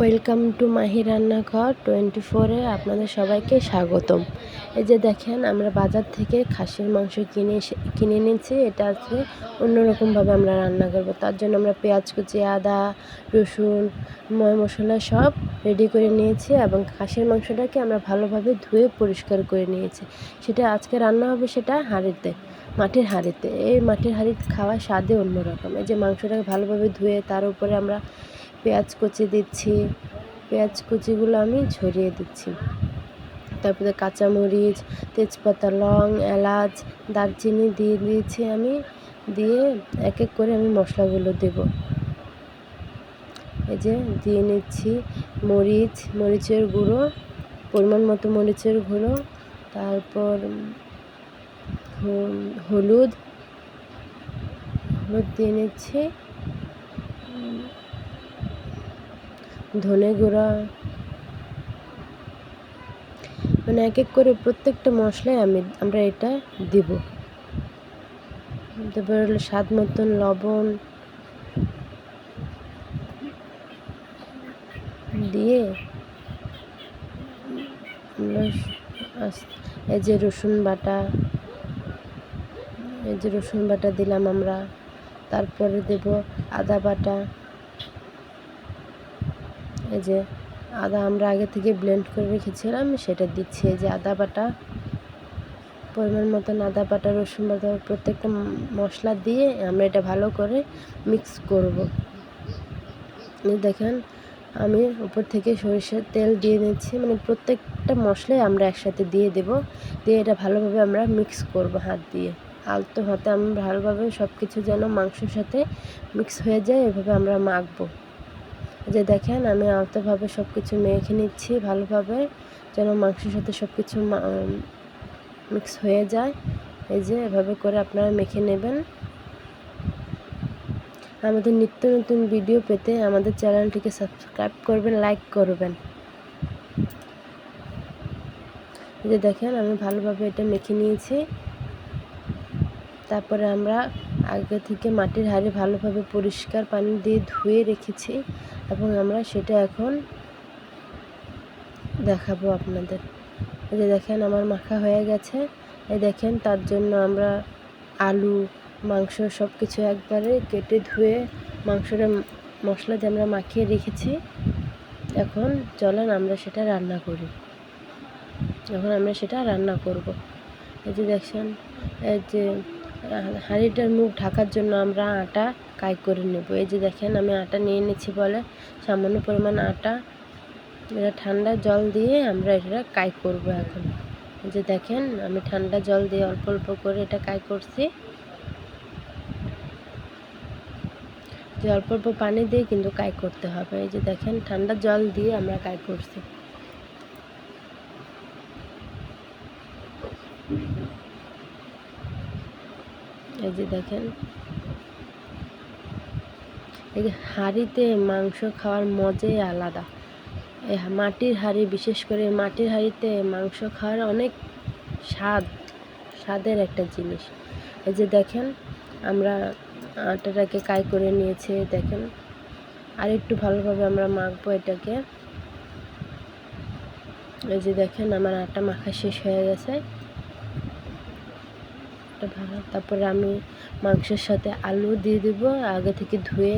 Welcome to Mahi রান্নাঘর twenty ফোরে, আপনাদের সবাইকে স্বাগতম। এই যে দেখেন, আমরা বাজার থেকে খাসির মাংস কিনে কিনে নিয়েছি এটা আজকে অন্যরকমভাবে আমরা রান্না করব। তার জন্য আমরা পেঁয়াজ কুচি, আদা, রসুন, ময় মশলা সব রেডি করে নিয়েছি এবং খাসির মাংসটাকে আমরা ভালোভাবে ধুয়ে পরিষ্কার করে নিয়েছি। সেটা আজকে রান্না হবে সেটা হাঁড়িতে, মাটির হাঁড়িতে। এই মাটির হাঁড়িতে খাওয়ার স্বাদে অন্যরকম। এই যে মাংসটাকে ভালোভাবে ধুয়ে তার উপরে আমরা পেঁয়াজ কুচি দিচ্ছি। পেঁয়াজ কুচিগুলো আমি ছড়িয়ে দিচ্ছি। তারপরে কাঁচামরিচ, তেজপাতা, লং, এলাচ, দারচিনি দিয়ে দিয়েছি আমি। দিয়ে এক এক করে আমি মশলাগুলো দেব। এই যে দিয়ে নিচ্ছি মরিচ, মরিচের গুঁড়ো, পরিমাণ মতো মরিচের গুঁড়ো। তারপর হলুদ হলুদ দিয়ে নিচ্ছি। ধনে গুঁড়া। মানে এক এক করে প্রত্যেকটা মশলায় আমি, আমরা এটা দিব। তারপর হলো স্বাদ মতন লবণ দিয়ে এই যে রসুন বাটা, এই যে রসুন বাটা দিলাম আমরা। তারপরে দেব আদা বাটা। এই যে আদা আমরা আগে থেকে ব্লেন্ড করে রেখেছিলাম, সেটা দিচ্ছি এই যে আদা বাটা। পরিমাণ মতন আদা বাটা, রসুন বাটা, প্রত্যেকটা মশলা দিয়ে আমরা এটা ভালো করে মিক্স করব। দেখেন, আমি উপর থেকে সরিষার তেল দিয়ে নিচ্ছি মানে প্রত্যেকটা মশলাই আমরা একসাথে দিয়ে দেব, দিয়ে এটা ভালোভাবে আমরা মিক্স করব হাত দিয়ে। আলতো হাতে আমরা ভালোভাবে সব কিছু যেন মাংসের সাথে মিক্স হয়ে যায়, এভাবে আমরা মাখবো। যে দেখেন, আমি আলতোভাবে সব কিছু মেখে নিচ্ছি ভালোভাবে, যেন মাংসের সাথে সব কিছু মিক্স হয়ে যায়। এই যে এভাবে করে আপনারা মেখে নেবেন। আমাদের নিত্য নতুন ভিডিও পেতে আমাদের চ্যানেলটিকে সাবস্ক্রাইব করবেন লাইক করবেন। যে দেখেন, আমি ভালোভাবে এটা মেখে নিয়েছি। তারপরে আমরা আগে থেকে মাটির হাঁড়ি ভালোভাবে পরিষ্কার পানি দিয়ে ধুয়ে রেখেছি এবং আমরা সেটা এখন দেখাবো আপনাদের। এই যে দেখেন আমার মাখা হয়ে গেছে। এই দেখেন তার জন্য আমরা আলু, মাংস সব কিছু একবারে কেটে ধুয়ে মাংসটা মশলা দিয়ে আমরা মাখিয়ে রেখেছি। এখন চলেন আমরা সেটা রান্না করি। এখন আমরা সেটা রান্না করব। এই যে দেখছেন এই যে হাঁড়িটার মুখ ঢাকার জন্য আমরা আটা কাই করে নেব। এই যে দেখেন, আমি আটা নিয়ে নিচ্ছি বলে সামান্য পরিমাণ আটা। এটা ঠান্ডা জল দিয়ে আমরা এটা কাই করব এখন। যে দেখেন, আমি ঠান্ডা জল দিয়ে অল্প অল্প করে এটা কাই করছি। যে অল্প অল্প পানি দিয়ে কিন্তু কাই করতে হবে। এই যে দেখেন, ঠান্ডা জল দিয়ে আমরা কাই করছি। এই যে দেখেন। এই যে হাঁড়িতে মাংস খাওয়ার মজাই আলাদা। এই মাটির হাঁড়ি, বিশেষ করে মাটির হাঁড়িতে মাংস খাওয়ার অনেক স্বাদ, স্বাদের একটা জিনিস। এই যে দেখেন, আমরা আটাটাকে কাই করে নিয়েছে, দেখেন। আর একটু ভালোভাবে আমরা মাখবো এটাকে। এই যে দেখেন, আমার আটা মাখা শেষ হয়ে গেছে। একটা ভালো তারপরে আমি মাংসের সাথে আলু দিয়ে দিব। আগে থেকে ধুয়ে,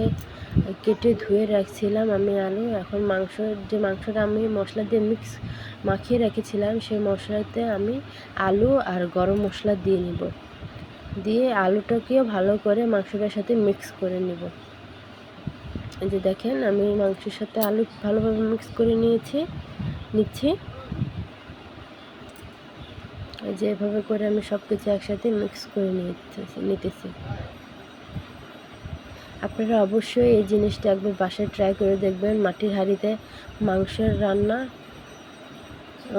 কেটে ধুয়ে রাখছিলাম আমি আলু। এখন মাংস, যে মাংসটা আমি মশলা দিয়ে মিক্স মাখিয়ে রেখেছিলাম, সেই মশলাতে আমি আলু আর গরম মশলা দিয়ে নিব। দিয়ে আলুটাকেও ভালো করে মাংসটার সাথে মিক্স করে নিব। যে দেখেন, আমি মাংসের সাথে আলু ভালোভাবে মিক্স করে নিয়েছি, নিচ্ছি। যে এভাবে করে আমি সব কিছু একসাথে মিক্স করে নিতেছি নিতেছি। আপনারা অবশ্যই এই জিনিসটা একবার বাসায় ট্রাই করে দেখবেন। মাটির হাঁড়িতে মাংসের রান্না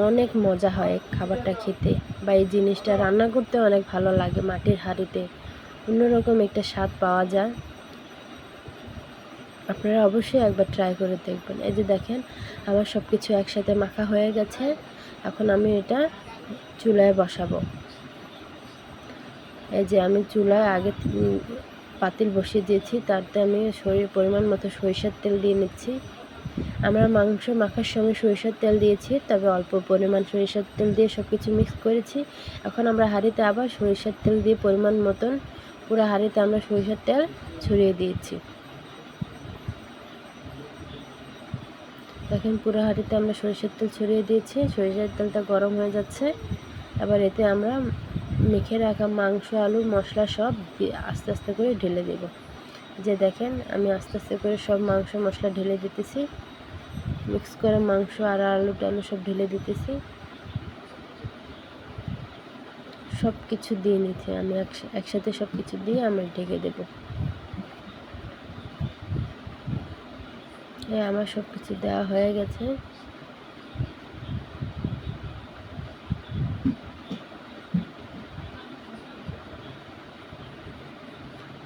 অনেক মজা হয় খাবারটা খেতে বা এই জিনিসটা রান্না করতে অনেক ভালো লাগে মাটির হাঁড়িতে। অন্যরকম একটা স্বাদ পাওয়া যায়। আপনারা অবশ্যই একবার ট্রাই করে দেখবেন। এই যে দেখেন, আমার সব কিছু একসাথে মাখা হয়ে গেছে। এখন আমি এটা চুলায় বসাবো। এই যে আমি চুলায় আগে পাতিল বসিয়ে দিয়েছি তাতে আমি শরীর পরিমাণ মতো সরিষার তেল দিয়ে নিচ্ছি। আমরা মাংস মাখার সময় সরিষার তেল দিয়েছি, তবে অল্প পরিমাণ সরিষার তেল দিয়ে সব কিছু মিক্স করেছি। এখন আমরা হাঁড়িতে আবার সরিষার তেল দিয়ে পরিমাণ মতন পুরো হাঁড়িতে আমরা সরিষার তেল ছড়িয়ে দিয়েছি। দেখেন পুরো হাঁড়িতে আমরা সরিষার তেল ছড়িয়ে দিয়েছি। সরিষার তেলটা গরম হয়ে যাচ্ছে। এবার এতে আমরা মেখে রাখা মাংস, আলু, মশলা সব আস্তে আস্তে করে ঢেলে দেব। যে দেখেন, আমি আস্তে আস্তে করে সব মাংস, মশলা ঢেলে দিতেছি। মিক্স করে মাংস আর আলু টালু সব ঢেলে দিতেছি। সব কিছু দিয়ে নিচ্ছি আমি একসাথে সব কিছু দিয়ে আমরা ঢেকে দেবো। হ্যাঁ আমার সব কিছু দেওয়া হয়ে গেছে।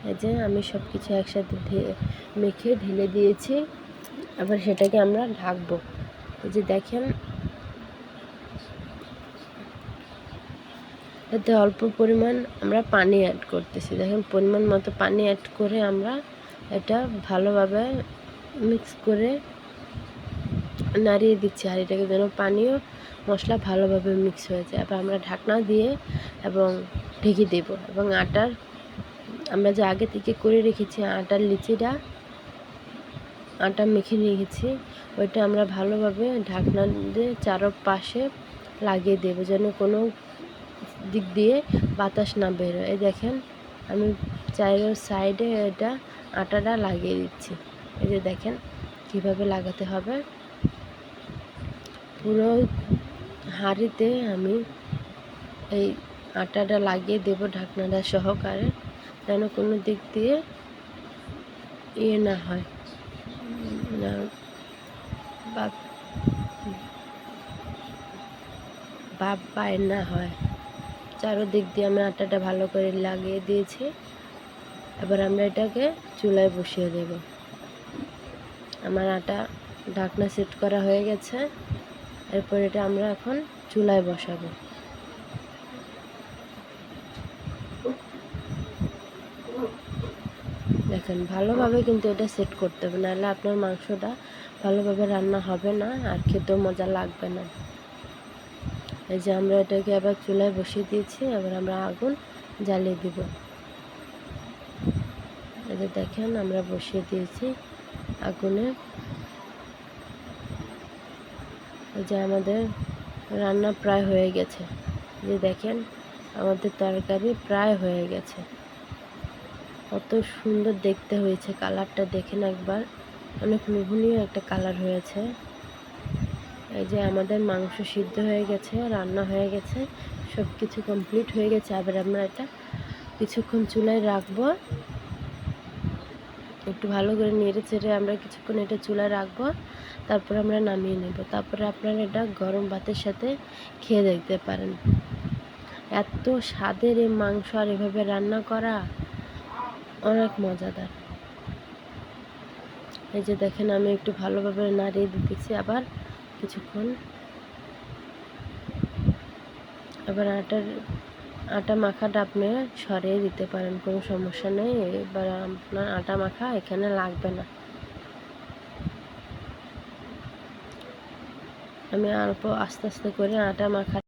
এই যে আমি সব কিছু একসাথে মেখে ঢেলে দিয়েছি। আবার সেটাকে আমরা ঢাকবো। এই যে দেখেন। এতে অল্প পরিমাণ আমরা পানি অ্যাড করতেছি। দেখেন, পরিমাণ মতো পানি অ্যাড করে আমরা এটা ভালোভাবে মিক্স করে নাড়িয়ে দিচ্ছি এটাকে যেন পানীয় মশলা ভালোভাবে মিক্স হয়ে যায়। এবার আমরা ঢাকনা দিয়ে এবং ঢেকে দেব এবং আটার, আমরা যে আগে থেকে করে রেখেছি আটার লিচিটা, আটা মেখে রেখেছি ওইটা আমরা ভালোভাবে ঢাকনা দিয়ে চারপাশে লাগিয়ে দেব যেন কোনো দিক দিয়ে বাতাস না বেরোয় এই দেখেন, আমি চাইরো সাইডে এটা আটাটা লাগিয়ে দিচ্ছি। এই যে দেখেন কীভাবে লাগাতে হবে। পুরো হাঁড়িতে আমি এই আটাটা লাগিয়ে দেব ঢাকনাটা সহকারে, যেন কোনো দিক দিয়ে ইয়ে না হয়। না বাপ পায় না হয়। চারোদিক দিয়ে আমি আটাটা ভালো করে লাগিয়ে দিয়েছি। এবার আমরা এটাকে চুলায় বসিয়ে দেব। আমার আটা ঢাকনা সেট করা হয়ে গেছে। এরপর এটা আমরা এখন চুলায় বসাবো। দেখেন, ভালোভাবে কিন্তু এটা সেট করতে হবে, নাহলে আপনার মাংসটা ভালোভাবে রান্না হবে না আর খেতেও মজা লাগবে না। এই যে আমরা এটাকে আবার চুলায় বসিয়ে দিয়েছি, এবার আমরা আগুন জ্বালিয়ে দিব। এই যে দেখেন, আমরা বসিয়ে দিয়েছি। আগুনে। যে আমাদের রান্না প্রায় হয়ে গেছে। যে দেখেন, আমাদের তরকারি প্রায় হয়ে গেছে। কত সুন্দর দেখতে হয়েছে কালারটা, দেখেন একবার। অনেক লোভনীয় একটা কালার হয়েছে। এই যে আমাদের মাংস সিদ্ধ হয়ে গেছে, রান্না হয়ে গেছে সব কিছু কমপ্লিট হয়ে গেছে। আবার আমরা এটা কিছুক্ষণ চুলায় রাখব। একটু ভালো করে নেড়ে চেড়ে আমরা কিছুক্ষণ এটা চুলায় রাখব, তারপর আমরা নামিয়ে নেব। তারপরে আপনারা এটা গরম ভাতের সাথে খেয়ে দেখতে পারেন। এত স্বাদের এই মাংস আর এভাবে রান্না করা অনেক মজাদার। এই যে দেখেন, আমি একটু ভালোভাবে নাড়িয়ে দিতেছি আবার কিছুক্ষণ। আবার আটার আটা মাখাটা আপনি সরিয়ে দিতে পারেন, কোনো সমস্যা নেই। এবার আপনার আটা মাখা এখানে লাগবে না। আমি অল্প আস্তে আস্তে করে আটা মাখা